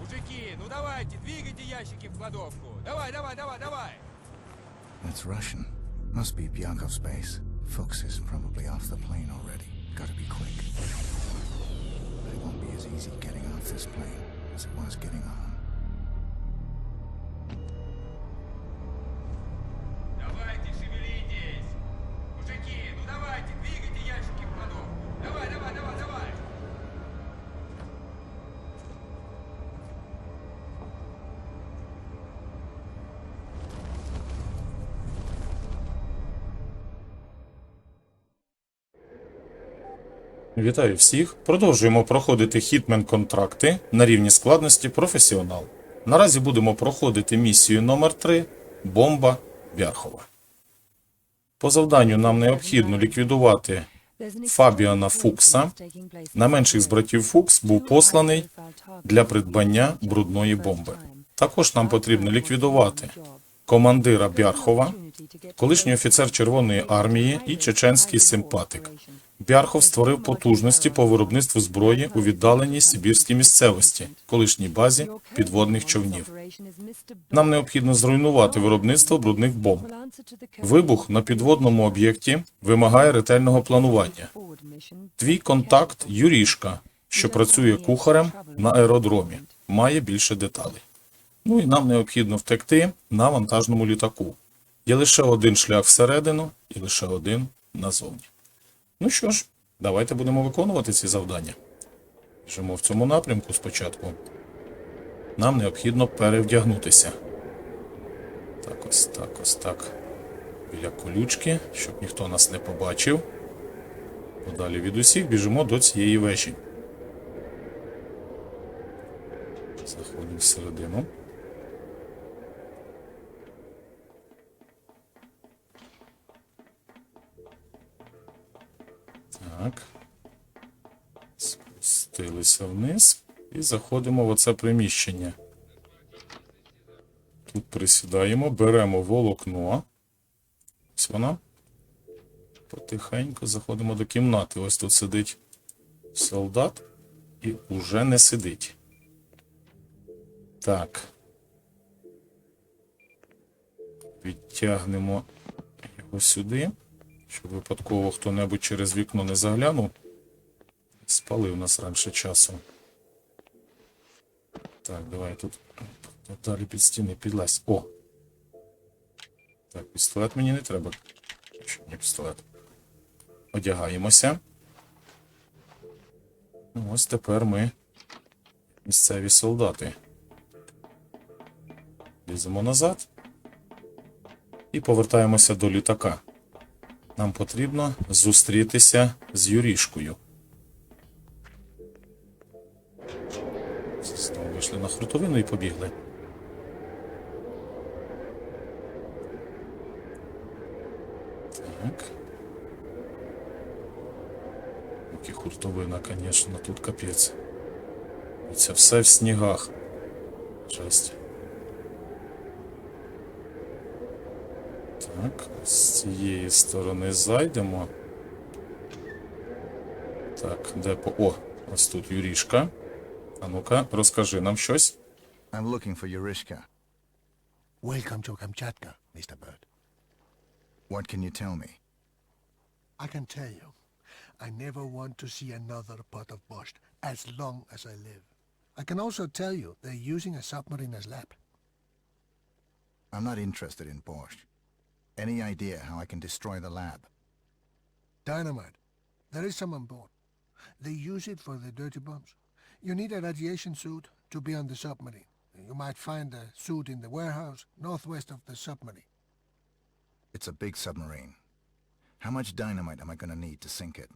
Мужики, ну давайте, двигайте ящики в кладовку. Давай, давай, давай, давай. That's Russian. Must be Byakov's base. Fuchs is probably off the plane already. Gotta be quick. But it won't be as easy getting off this plane as it was getting on. Вітаю всіх! Продовжуємо проходити хітмен контракти на рівні складності професіонал. Наразі будемо проходити місію номер 3 Бомба Бярхова. По завданню нам необхідно ліквідувати Фабіана Фукса. Найменший з братів Фукс був посланий для придбання брудної бомби. Також нам потрібно ліквідувати командира Бярхова, колишній офіцер Червоної армії і чеченський симпатик. Бярхов створив потужності по виробництву зброї у віддаленій Сибірській місцевості, колишній базі підводних човнів. Нам необхідно зруйнувати виробництво брудних бомб. Вибух на підводному об'єкті вимагає ретельного планування. Твій контакт Юрішка, що працює кухарем на аеродромі, має більше деталей. Ну і нам необхідно втекти на вантажному літаку. Є лише один шлях всередину і лише один назовні. Ну що ж, давайте будемо виконувати ці завдання. Біжимо в цьому напрямку спочатку. Нам необхідно перевдягнутися. Так, ось так, ось так. Біля колючки, щоб ніхто нас не побачив. Подалі від усіх біжимо до цієї вежі. Заходимо всередину. Так. Спустилися вниз і заходимо в оце приміщення. Тут присідаємо, беремо волокно. Ось воно. Потихеньку заходимо до кімнати. Ось тут сидить солдат і уже не сидить. Так. Підтягнемо його сюди щоб випадково хто-небудь через вікно не заглянув. Спалив нас раніше часу. Так, давай тут далі під стіни підлазь. О! Так, пістолет мені не треба. Що мені пістолет? Одягаємося. Ну, Ось тепер ми місцеві солдати. Ліземо назад і повертаємося до літака. Нам потрібно зустрітися з Юрішкою. Знову вийшли на хрутовину і побігли. Так. Поки хуртовина, звісно, тут капець. І це все в снігах. Жесть. Так, з цієї сторони зайдемо. Так, де по. О, ось тут Юрішка. А ну-ка, розкажи нам щось. I'm looking for Yurishka. Welcome to Kamchatka, Mr. Bird. What can you tell me? I can tell you, I never want to see another pot of borscht as long as I live. I can also tell you they're using a submarine as lab. I'm not interested in Borscht. Any idea how I can destroy the lab? Dynamite. There is some on board. They use it for the dirty bombs. You need a radiation suit to be on the submarine. You might find a suit in the warehouse northwest of the submarine. It's a big submarine. How much dynamite am I gonna need to sink it?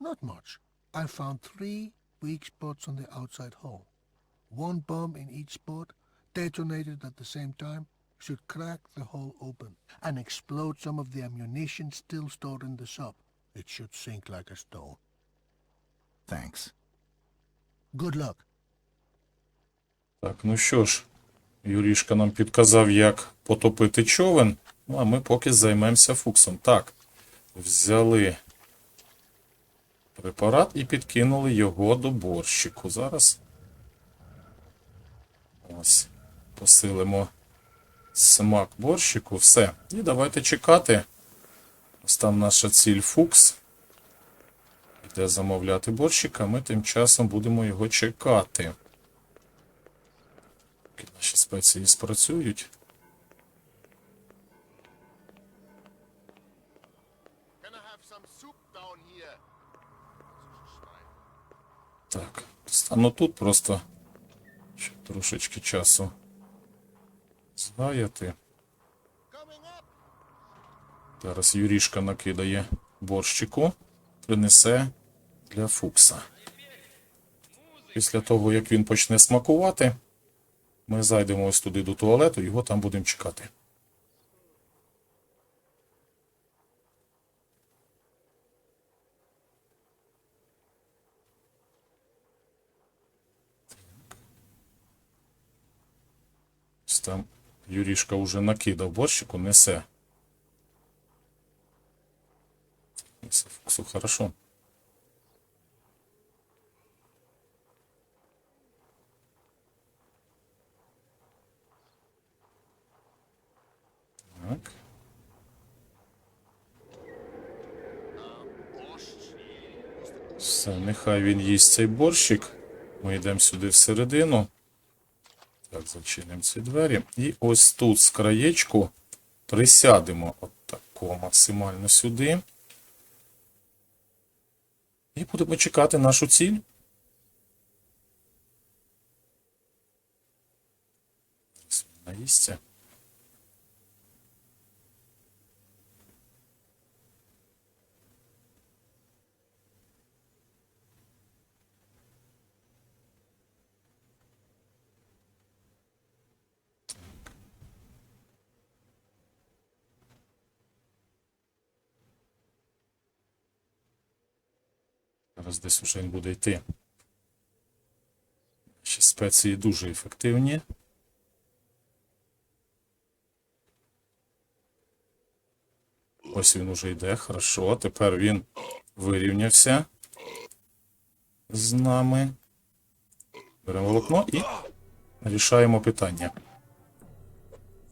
Not much. I found three weak spots on the outside hull. One bomb in each spot, detonated at the same time, should crack the hull open and explode some of the ammunition still stored in the sub. It should sink like a stone. Thanks. Good luck. Так, ну що ж, Юрішка нам підказав, як потопити човен. Ну, а ми поки займемося фуксом. Так, взяли препарат і підкинули його до борщику. Зараз. Ось. Посилимо смак борщику. Все. І давайте чекати. Ось там наша ціль Фукс. Йде замовляти борщика, ми тим часом будемо його чекати. Поки наші спеції спрацюють. Так, стану тут просто, щоб трошечки часу згаяти. Зараз Юрішка накидає борщику, принесе для Фукса. Після того, як він почне смакувати, ми зайдемо ось туди до туалету, його там будемо чекати. Там Юрішка вже накидав борщику, несе. Несе Фуксу хорошо. Так. Все, нехай він їсть цей борщик. Ми йдемо сюди всередину. Так, зачинимо ці двері. І ось тут з краєчку присядемо от тако максимально сюди. І будемо чекати нашу ціль. Ось він Зараз десь уже він буде йти. Ще спеції дуже ефективні. Ось він уже йде, хорошо. Тепер він вирівнявся з нами. Беремо волокно і рішаємо питання.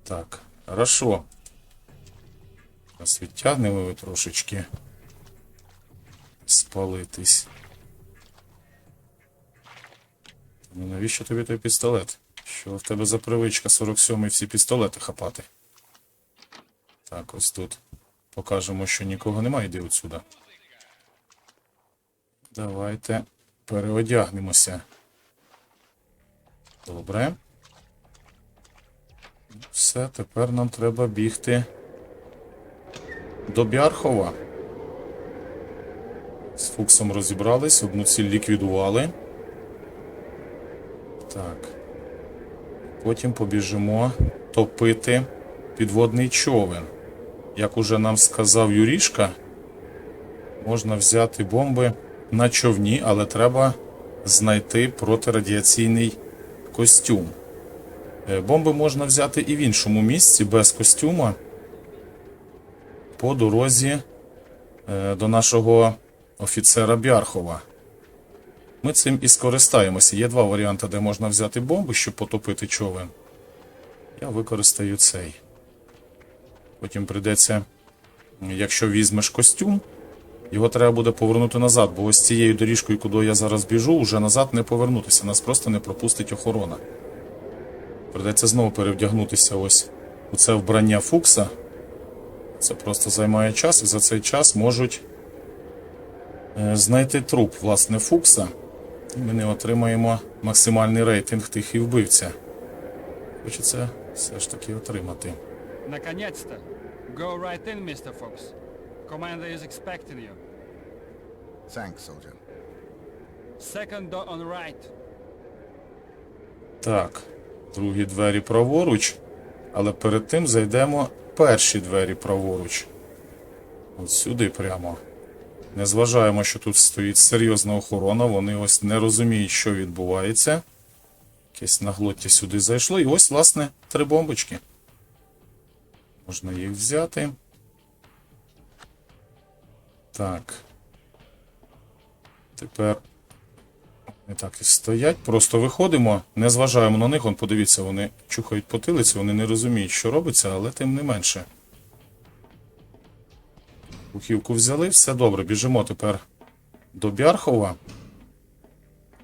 Так, хорошо. Зараз відтягнемо його трошечки спалитись. Ну навіщо тобі той пістолет? Що в тебе за привичка 47-й всі пістолети хапати? Так, ось тут. Покажемо, що нікого немає, йди отсюда. Давайте переодягнемося. Добре. Все, тепер нам треба бігти до Бярхова. Фуксом розібрались, одну ціль ліквідували. Так. Потім побіжимо топити підводний човен. Як уже нам сказав Юрішка, можна взяти бомби на човні, але треба знайти протирадіаційний костюм. Е, Бомби можна взяти і в іншому місці без костюма по дорозі е, до нашого офіцера Бярхова. Ми цим і скористаємося. Є два варіанти, де можна взяти бомби, щоб потопити човен. Я використаю цей. Потім прийдеться, якщо візьмеш костюм, його треба буде повернути назад, бо ось цією доріжкою, куди я зараз біжу, вже назад не повернутися. Нас просто не пропустить охорона. Придеться знову перевдягнутися ось у це вбрання Фукса. Це просто займає час, і за цей час можуть знайти труп власне Фукса. І ми не отримаємо максимальний рейтинг тихий вбивця. Хочеться все ж таки отримати. Наконец-то! Go right in, Mr. Fox. Commander is expecting you. Thanks, soldier. Second door on right. Так, другі двері праворуч, але перед тим зайдемо перші двері праворуч. От сюди прямо. Не зважаємо, що тут стоїть серйозна охорона, вони ось не розуміють, що відбувається. Якесь наглоття сюди зайшло. І ось, власне, три бомбочки. Можна їх взяти. Так. Тепер не так і стоять. Просто виходимо, не зважаємо на них. Он, подивіться, вони чухають потилиці, вони не розуміють, що робиться, але тим не менше. Бухівку взяли, все добре, біжимо тепер до Бярхова.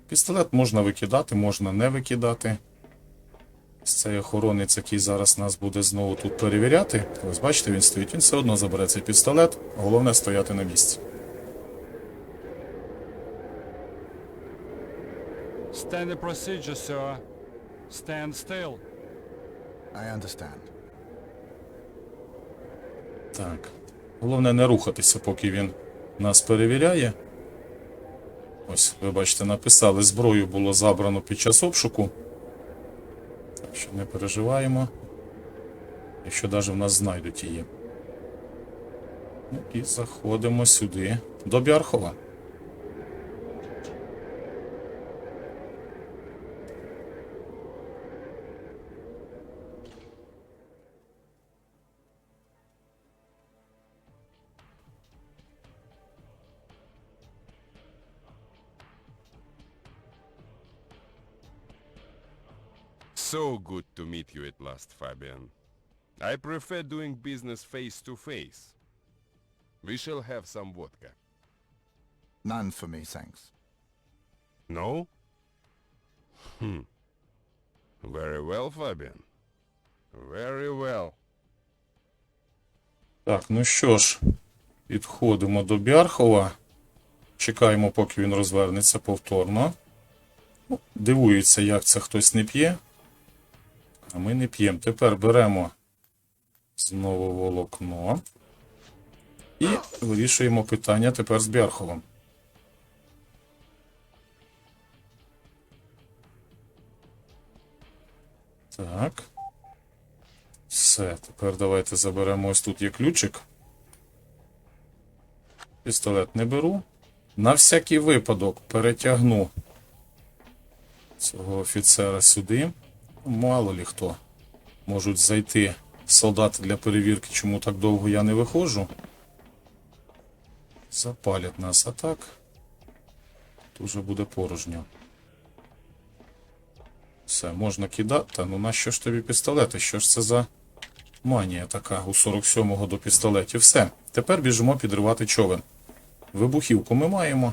Пістолет можна викидати, можна не викидати. Цей охоронець, який зараз нас буде знову тут перевіряти. Ось бачите, він стоїть, він все одно забере цей пістолет. Головне стояти на місці. Standard procedure, sir. Stand still. I understand. Так. Головне не рухатися, поки він нас перевіряє. Ось, ви бачите, написали, зброю було забрано під час обшуку. Так що не переживаємо. Якщо навіть в нас знайдуть її. Ну і заходимо сюди до Бярхова. Good to meet you at last, Fabian. I prefer doing business face to face. We shall have some vodka. None for me, thanks. No? Hmm. Very well, Fabian. Very well. Так, ну що ж, підходимо до Бярхова. Чекаємо, поки він розвернеться повторно. Ну, Дивується, як це хтось не п'є. А ми не п'ємо. Тепер беремо знову волокно. І вирішуємо питання тепер з Бярховим. Так. Все, тепер давайте заберемо ось тут є ключик. Пістолет не беру. На всякий випадок перетягну цього офіцера сюди. Мало лі хто. Можуть зайти солдати для перевірки, чому так довго я не виходжу. Запалять нас, а так. Тут вже буде порожньо. Все, можна кидати. Ну на що ж тобі пістолети? Що ж це за манія така у 47-го до пістолетів? Все. Тепер біжимо підривати човен. Вибухівку ми маємо.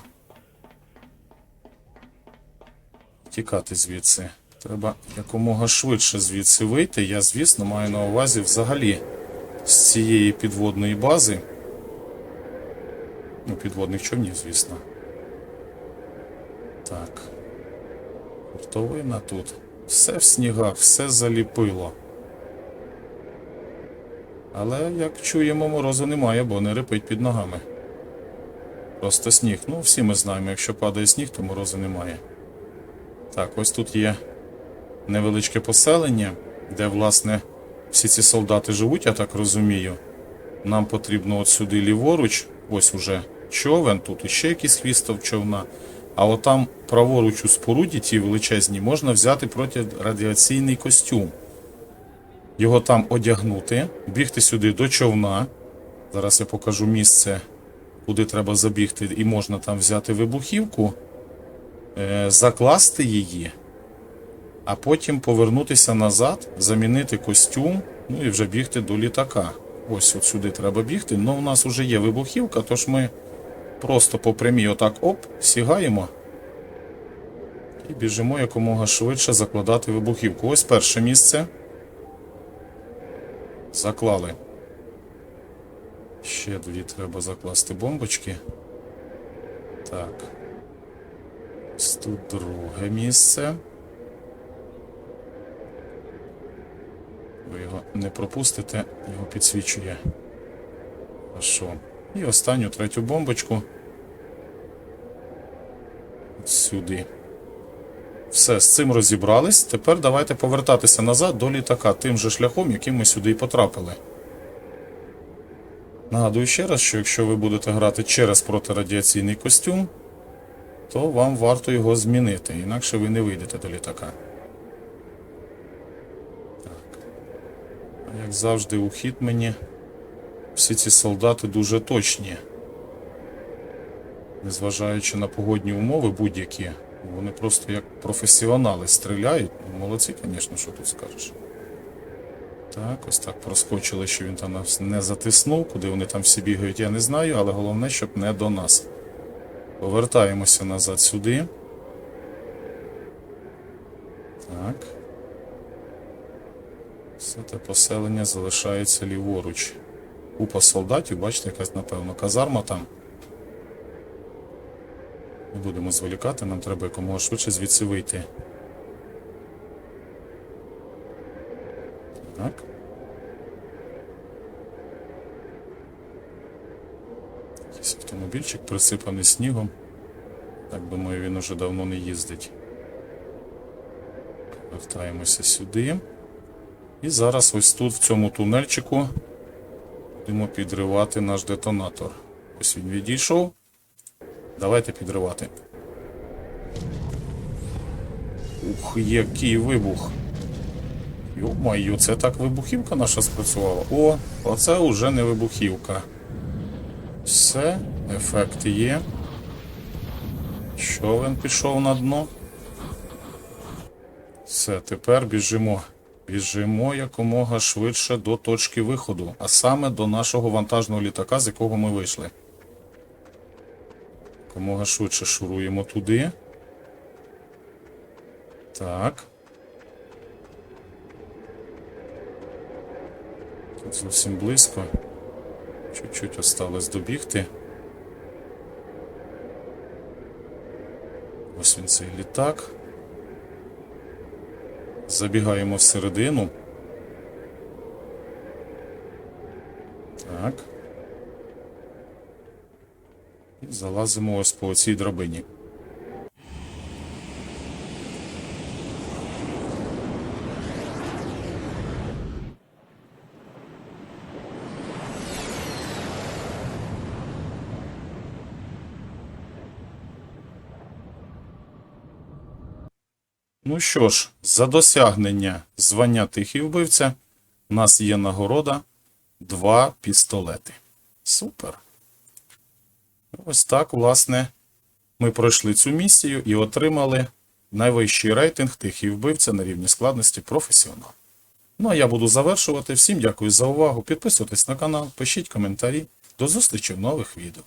Тікати звідси. Треба якомога швидше звідси вийти. Я, звісно, маю на увазі взагалі з цієї підводної бази. Ну, підводних човнів, звісно. Так. Хуртовина тут. Все в снігах, все заліпило. Але, як чуємо, морозу немає, бо не репить під ногами. Просто сніг. Ну, всі ми знаємо, якщо падає сніг, то морозу немає. Так, ось тут є невеличке поселення, де, власне, всі ці солдати живуть, я так розумію. Нам потрібно от сюди ліворуч, ось уже човен, тут іще якийсь хвістов човна. А отам праворуч у споруді, тій величезній, можна взяти протирадіаційний костюм. Його там одягнути, бігти сюди до човна. Зараз я покажу місце, куди треба забігти, і можна там взяти вибухівку, е, закласти її, а потім повернутися назад, замінити костюм, ну і вже бігти до літака. Ось от сюди треба бігти. Ну, у нас вже є вибухівка, тож ми просто по прямій отак оп, сігаємо. І біжимо якомога швидше закладати вибухівку. Ось перше місце. Заклали. Ще дві треба закласти бомбочки. Так. Ось тут друге місце. Ви його не пропустите, його підсвічує. Хорошо. І останню третю бомбочку. Сюди. Все, з цим розібрались. Тепер давайте повертатися назад до літака тим же шляхом, яким ми сюди і потрапили. Нагадую ще раз, що якщо ви будете грати через протирадіаційний костюм, то вам варто його змінити, інакше ви не вийдете до літака. Так. А як завжди, у Хітмені всі ці солдати дуже точні. незважаючи на погодні умови будь-які, вони просто як професіонали стріляють. Ну, Молодці, звісно, що тут скажеш. Так, ось так проскочили, що він там нас не затиснув. Куди вони там всі бігають, я не знаю, але головне, щоб не до нас. Повертаємося назад сюди. Так. Все те поселення залишається ліворуч. Купа солдатів, бачите, якась, напевно, казарма там. Не будемо зволікати, нам треба якомога швидше звідси вийти. Так. Якийсь автомобільчик присипаний снігом. Так думаю, він уже давно не їздить. Вертаємося сюди. І зараз ось тут, в цьому тунельчику, будемо підривати наш детонатор. Ось він відійшов. Давайте підривати. Ух, який вибух. Йо-майо, це так вибухівка наша спрацювала. О, оце уже не вибухівка. Все, ефект є. Човен пішов на дно. Все, тепер біжимо. Біжимо якомога швидше до точки виходу, а саме до нашого вантажного літака, з якого ми вийшли. Якомога швидше шуруємо туди. Так. Тут зовсім близько. Чуть-чуть осталось добігти. Ось він цей літак. Забігаємо всередину. Так. І залазимо ось по цій драбині. Ну що ж, за досягнення звання тихий вбивця у нас є нагорода два пістолети. Супер. Ось так, власне, ми пройшли цю місію і отримали найвищий рейтинг тихий вбивця на рівні складності професіонал. Ну а я буду завершувати. Всім дякую за увагу. Підписуйтесь на канал, пишіть коментарі. До зустрічі в нових відео.